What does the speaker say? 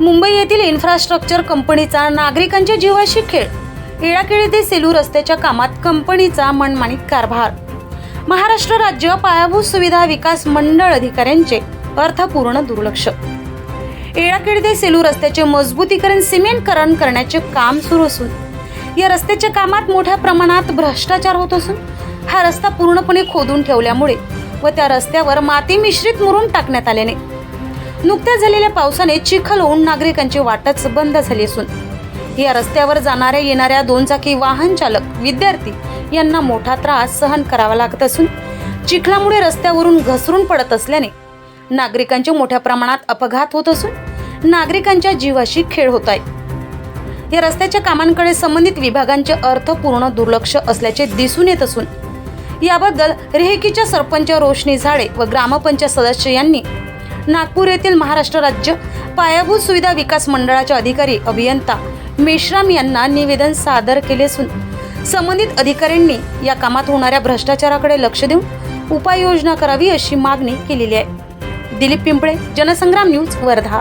मुंबई येथील इन्फ्रास्ट्रक्चर कंपनीचा नागरिकांच्या जीवाशी खेळ. येळाकेळी ते सेलू रस्त्याच्या कामात कंपनीचा मनमानीत कारभार. महाराष्ट्र राज्य पायाभूत सुविधा विकास मंडळ अधिकाऱ्यांचे अर्थपूर्ण दुर्लक्ष. येळाकेळी ते सेलू रस्त्याचे मजबूतीकरण सिमेंटकरण करण्याचे काम सुरू असून या रस्त्याच्या कामात मोठ्या प्रमाणात भ्रष्टाचार होत असून हा रस्ता पूर्णपणे खोदून ठेवल्यामुळे व त्या रस्त्यावर माती मिश्रित मुरून टाकण्यात आल्याने नुकत्याच झालेल्या पावसाने चिखल होऊन नागरिकांची वाटच बंद झाली असून या रस्त्यावर जाणाऱ्या येणाऱ्या दोनचाकी वाहन चालक विद्यार्थी यांना मोठा त्रास सहन करावा लागत असून चिखलामुळे रस्त्यावरून घसरून पडत असल्याने नागरिकांचे मोठ्या प्रमाणात अपघात होत असून नागरिकांच्या जीवाशी खेळ होत आहे. या रस्त्याच्या कामांकडे संबंधित विभागांचे अर्थपूर्ण दुर्लक्ष असल्याचे दिसून येत असून याबद्दल रेहकीच्या सरपंच रोशनी झाडे व ग्रामपंचायत सदस्य यांनी नागपूर येथील महाराष्ट्र राज्य पायाभूत सुविधा विकास मंडळाचे अधिकारी अभियंता मेश्राम यांना निवेदन सादर केले असून संबंधित अधिकाऱ्यांनी या कामात होणाऱ्या भ्रष्टाचाराकडे लक्ष देऊन उपाययोजना करावी अशी मागणी केलेली आहे. दिलीप पिंपळे जनसंग्राम न्यूज वर्धा.